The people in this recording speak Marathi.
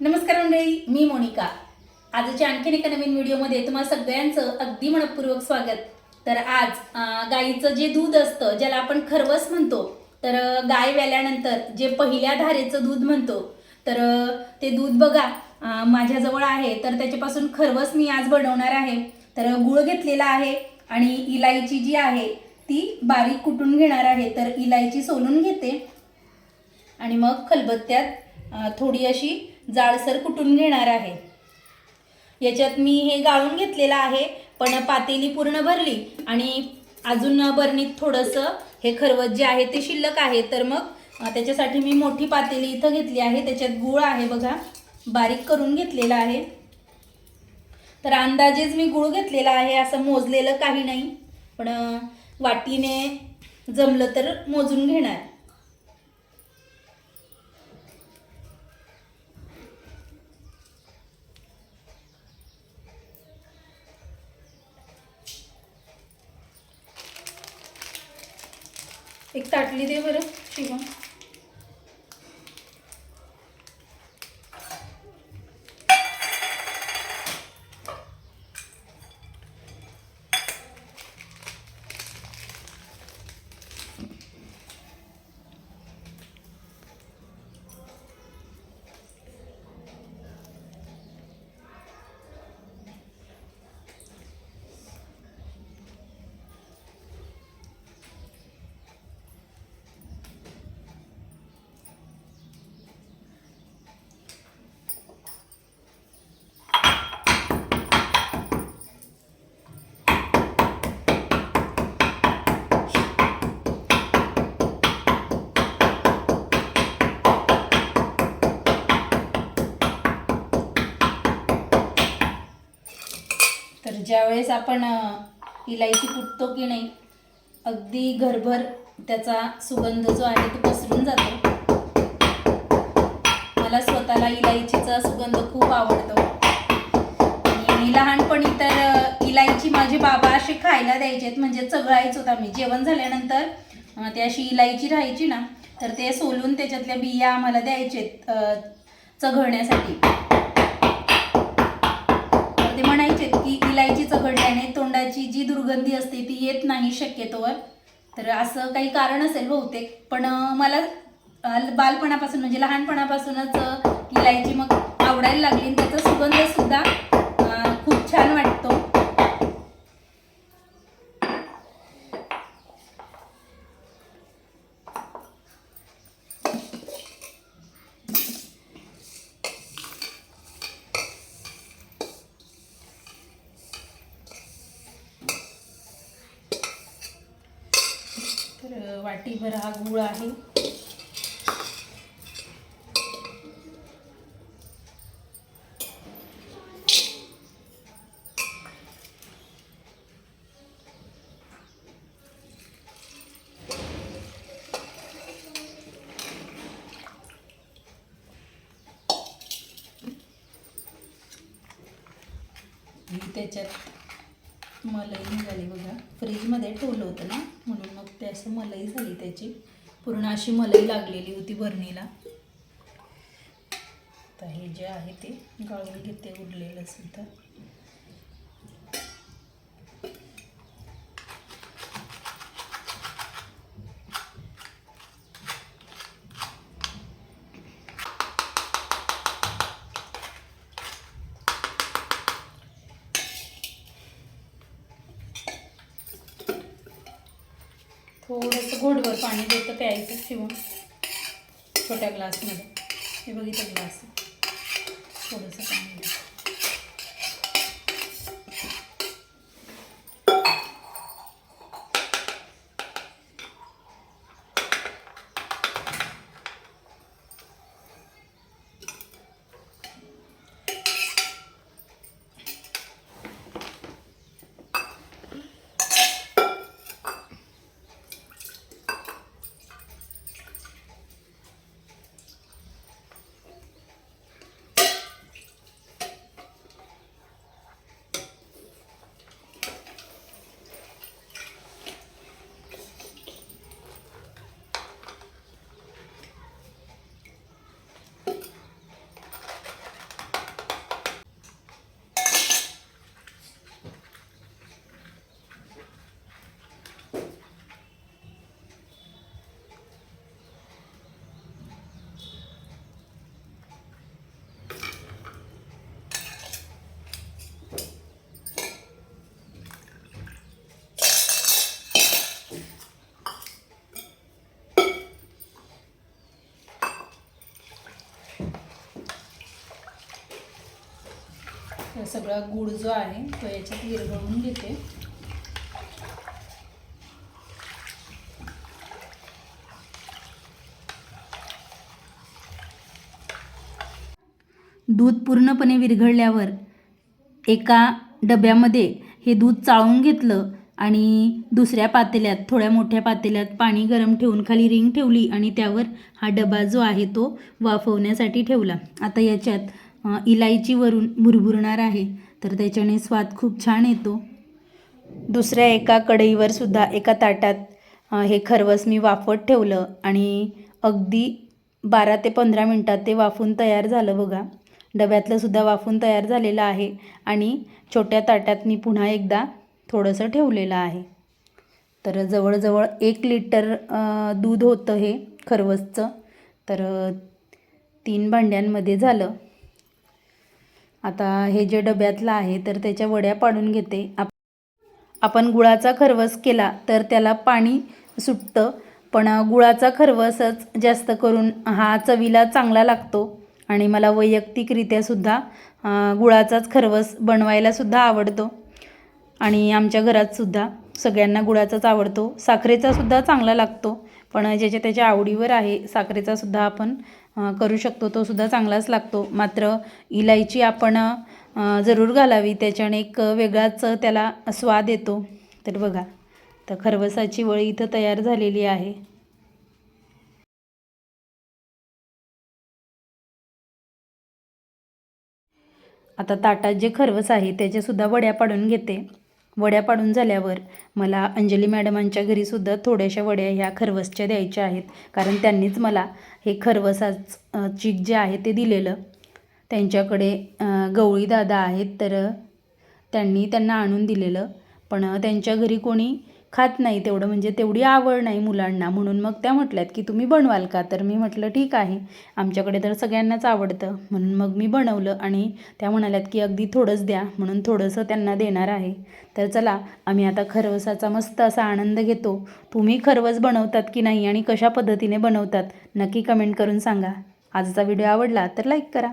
नमस्कार मंडळी मी मोनिका. आजच्या आणखीन एका नवीन व्हिडिओमध्ये तुम्हाला सगळ्यांचं अगदी मनपूर्वक स्वागत. तर आज गायीचं गाईचं जे दूध असतं ज्याला आपण खरवस म्हणतो तर गाय व्याल्यानंतर जे पहिल्या धारेचं दूध म्हणतो तर ते दूध बघा माझ्याजवळ आहे तर त्याच्यापासून खरवस मी आज बनवणार आहे. तर गुळ घेतलेला आहे आणि इलायची जी आहे ती बारीक कुटून घेणार आहे. तर इलायची सोलून घेते. आणि मग खलबत्त्यात थोडी अशी जाडसर कुटून घेणार आहे? याच्यात मी हे गाळून घेतलेलं आहे पण पातेली पूर्ण भरली आणि अजून बरणीत थोडंसं हे खरवत जे आहे ते शिल्लक आहे. तर मग त्याच्यासाठी मी मोठी पातेली इथं घेतली आहे. त्याच्यात गूळ आहे बघा बारीक करून घेतलेला आहे. तर अंदाजेच मी गूळ घेतलेला आहे असं मोजलेलं काही नाही. पण वाटीने जमलं तर मोजून घेणार. एक ताटली दे बरं शिवण ज्यावेळेस आपण इलायची कुटतो की नाही अगदी घरभर त्याचा सुगंध जो आहे तो पसरून जातो. मला स्वतःला इलायचीचा सुगंध खूप आवडतो. आणि लहानपणी तर इलायची माझे बाबा असे खायला द्यायचेत म्हणजे चघळायचो होत आम्ही. जेवण झाल्यानंतर ते अशी इलायची राहायची ना तर ते सोलून त्याच्यातल्या बिया आम्हाला द्यायचेत चघळण्यासाठी. चघडल्याने जी दुर्गंधी असते ती येत नाही शक्यतोवर. तर असं काही कारण असेल बहुतेक. पण मला बालपणापासून म्हणजे लहानपणापासूनच अं, इलायची मग आवडायला लागली त्याचा सुगंध सुद्धा खूप छान वाटतो तर अं, वाटीभर हा गूळ आहे. त्याच्यात मलाई निघाली बघा. फ्रीजमध्ये ठेवलं होतं ना? म्हणून मग ते असं मलाई झाली त्याची. पूर्ण अशी मलाई लागलेली होती बरणीला. तर हे जे आहे ते गाळून घेते उरलेलं सुद्धा थोडंसं घोटभर पाणी देतं प्यायचं शिवून छोट्या ग्लासमध्ये हे बघितलं ग्लास थोडंसं पाणी. तर सगळा गूळ जो आहे तो याच्यात विरघळून घेते. दूध पूर्णपणे विरघळल्यावर एका डब्यामध्ये हे दूध चाळून घेतलं आणि दुसऱ्या पातेल्यात थोड्या मोठ्या पातेल्यात पाणी गरम ठेवून खाली रिंग ठेवली आणि त्यावर हा डबा जो आहे तो वाफवण्यासाठी ठेवला. आता याच्यात इलायचीवरून भुरभुरणार आहे. तर त्याच्याने स्वाद खूप छान येतो. दुसऱ्या एका कढईवर सुद्धा एका ताटात हे खरवस मी वाफवत ठेवलं आणि अगदी बारा ते पंधरा मिनटात ते वाफून तयार झालं बघा. डब्यातलं सुद्धा वाफून तयार झालेलं आहे आणि छोट्या ताटात मी पुन्हा एकदा थोडंसं ठेवलेलं आहे. तर जवळजवळ एक लिटर दूध होतं हे खरवसचं. तर तीन भांड्यांमध्ये झालं. आता हे जे डब्यातलं आहे तर त्याच्या वड्या पाडून घेते. आप आपण गुळाचा खरवस केला तर त्याला पाणी सुटतं. पण गुळाचा खरवसच जास्त करून हा चवीला चांगला लागतो. आणि मला वैयक्तिकरित्यासुद्धा गुळाचाच खरवस बनवायलासुद्धा आवडतो. आणि आमच्या घरातसुद्धा सगळ्यांना गुळाचाच आवडतो. साखरेचासुद्धा चांगला लागतो. पण ज्याच्या त्याच्या आवडीवर आहे साखरेचासुद्धा आपण करू शकतो तो सुद्धा चांगलाच लागतो. मात्र इलायची आपण जरूर घालावी त्याच्याने एक वेगळाच त्याला स्वाद येतो. तर बघा तर खरवसाची वळी इथं तयार झालेली आहे. आता ताटात जे खरवस आहे त्याच्यासुद्धा वड्या पाडून घेते. वड्या पाडून झाल्यावर मला अंजली मॅडमांच्या घरीसुद्धा थोड्याशा वड्या ह्या खरवसच्या द्यायच्या आहेत. कारण त्यांनीच मला हे खरवसाच चीक जे आहे ते दिलेलं. त्यांच्याकडे गवळी दादा आहेत तर त्यांनी त्यांना आणून दिलेलं. पण त्यांच्या घरी कोणी खात नाही तेवढं म्हणजे तेवढी आवड नाही मुलांना. म्हणून मग त्या म्हटल्यात की तुम्ही बनवाल का? तर मी म्हटलं ठीक आहे. आमच्याकडे तर सगळ्यांनाच आवडतं. म्हणून मग मी बनवलं आणि त्या म्हणाल्यात की अगदी थोडंच द्या. म्हणून थोडंसं त्यांना देणार आहे. तर चला आम्ही आता खरवसाचा मस्त असा आनंद घेतो. तुम्ही खरवस बनवतात की नाही आणि कशा पद्धतीने बनवतात नक्की कमेंट करून सांगा. आजचा व्हिडिओ आवडला तर लाईक करा.